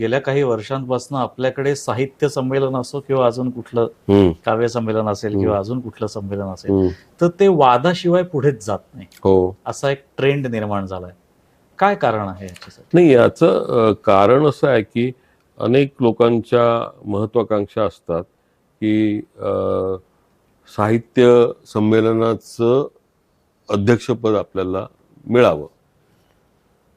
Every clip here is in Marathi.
गेल्या काही वर्षांपासून आपल्याकडे साहित्य संमेलन असो किंवा अजून कुठलं काव्य संमेलन असेल. किंवा अजून कुठलं संमेलन असेल. तर ते वादाशिवाय पुढेच जात नाही. हो. असा एक ट्रेंड निर्माण झालाय. काय कारण आहे नाही याचं कारण असं आहे की अनेक लोकांच्या महत्वाकांक्षा असतात की साहित्य संमेलनाचं अध्यक्षपद आपल्याला मिळावं.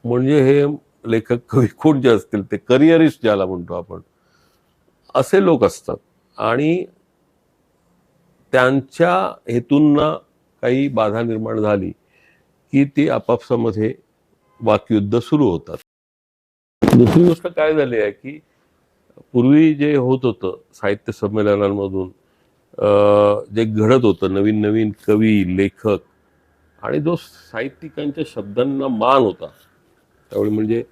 म्हणजे हे लेखक कवी कोण जे असतील ते करिअरिस्ट ज्याला म्हणतो आपण असे लोक असतात. आणि त्यांच्या हेतूंना काही बाधा निर्माण झाली की ती आपापसामध्ये वाकयुद्ध सुरू होतात. दुसरी गोष्ट काय झाली आहे की पूर्वी जे होत होतं साहित्य संमेलनांमधून अं, जे घडत होतं नवीन नवीन कवी लेखक आणि जो साहित्यिकांच्या शब्दांना मान होता त्यावेळी म्हणजे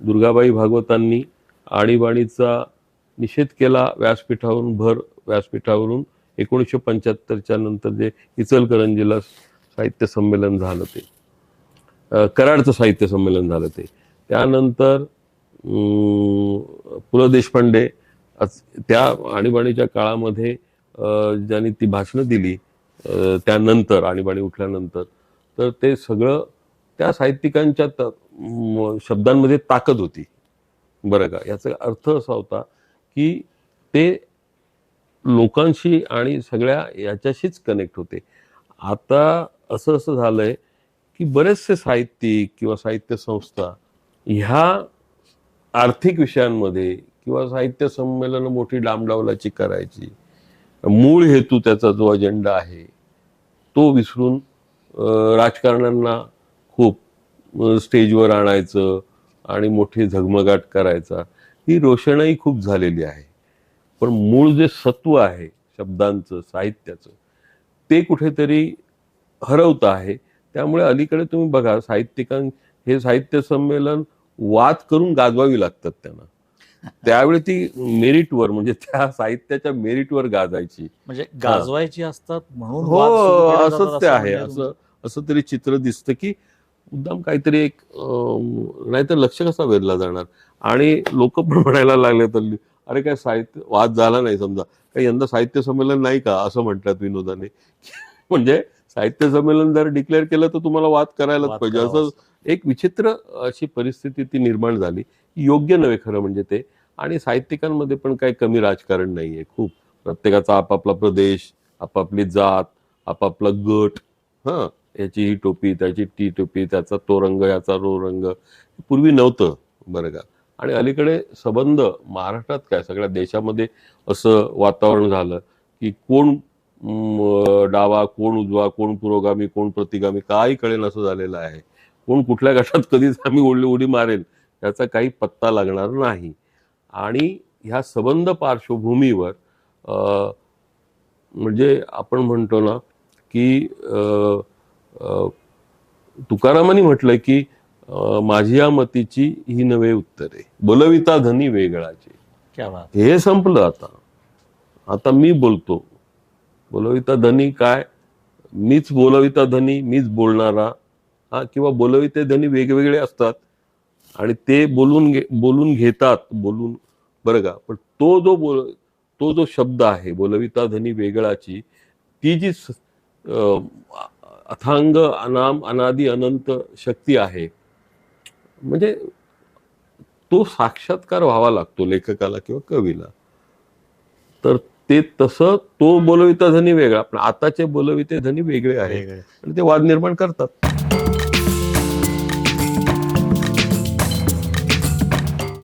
दुर्गाबाई भागवतांनी आणीबाणीचा निषेध केला व्यासपीठावरून भर व्यासपीठावरून. एकोणीसशे पंच्याहत्तरच्या नंतर जे इचलकरंजीला साहित्य संमेलन झालं ते. कराडचं साहित्य संमेलन झालं ते. त्यानंतर पु ल देशपांडे त्या आणीबाणीच्या काळामध्ये ज्यांनी ती भाषणं दिली त्यानंतर आणीबाणी उठल्यानंतर तर ते सगळं त्या साहित्यिकांच्या शब्दांमध्ये ताकद होती. बरं का? याचा अर्थ असा होता की ते लोकांशी आणि सगळ्या याच्याशीच कनेक्ट होते. आता असं असं झालंय की बरेचसे साहित्यिक किंवा साहित्य संस्था ह्या आर्थिक विषयांमध्ये किंवा साहित्य संमेलन मोठी डामडावलाची करायची. मूळ हेतू त्याचा जो अजेंडा आहे तो विसरून राजकारण्यांना खूप स्टेजवर आणायचं आणि मोठी झगमगाट करायचा ही रोषणाई खूप झालेली आहे. पण मूळ जे सत्व आहे शब्दांचं साहित्याचं ते कुठेतरी हरवत आहे. त्यामुळे अलीकडे तुम्ही बघा साहित्यिकां हे साहित्य संमेलन वाद करून गाजवावी लागतात त्यांना. त्यावेळी ती मेरिटवर म्हणजे त्या साहित्याच्या मेरिटवर गाजायची. म्हणजे गाजवायची असतात म्हणून हो असंच ते आहे. म्हणजे असं असं तरी चित्र दिसतं की मुद्दाम काहीतरी एक नाहीतर लक्ष कसा वेधला जाणार? आणि लोक पण म्हणायला लागले तर अरे काय साहित्य वाद झाला नाही समजा. काही यंदा साहित्य संमेलन नाही का? असं म्हणतात विनोदाने. म्हणजे साहित्य संमेलन जर डिक्लेअर केलं तर तुम्हाला वाद करायलाच पाहिजे. असं एक विचित्र अशी परिस्थिती ती निर्माण झाली. योग्य नव्हे खरं म्हणजे ते. आणि साहित्यिकांमध्ये पण काही कमी राजकारण नाहीये खूप. प्रत्येकाचा आपापला प्रदेश आपापली जात आपापला गट. हा. याची ही टोपी त्याची ती टोपी त्याचा तो रंग याचा रो रंग पूर्वी नव्हतं बरं का. आणि अलीकडे संबंध महाराष्ट्रात काय सगळ्या देशामध्ये असं वातावरण झालं की कोण डावा कोण उजवा कोण पुरोगामी कोण प्रतिगामी काही कळेल असं झालेलं आहे. कोण कुठल्या गटात कधीच आम्ही उडी उडी मारेल याचा काही पत्ता लागणार नाही. आणि ह्या संबंध पार्श्वभूमीवर म्हणजे आपण म्हणतो ना की तुकारामांनी म्हटलंय की अ, माझी या मतीची ही नवे उत्तरे बोलविता धनी वेगळाची. क्या बात हे संपलं आता. आता मी बोलतो. बोलविता धनी काय? मीच बोलविता धनी मीच बोलणारा. हा किंवा बोलविते धनी वेगवेगळे असतात. आणि ते बोलून घे बोलून घेतात बोलून. बरं का? पण तो जो बोल तो जो शब्द आहे बोलविता धनी वेगळाची ती जी अथांग अनाम अनादी अनंत शक्ती आहे. म्हणजे तो साक्षात्कार व्हावा लागतो लेखकाला किंवा कवीला. तर ते तसं तो बोलविता धनी वेगळा पण आताचे बोलविते धनी वेगळे आहे. आणि ते वाद निर्माण करतात.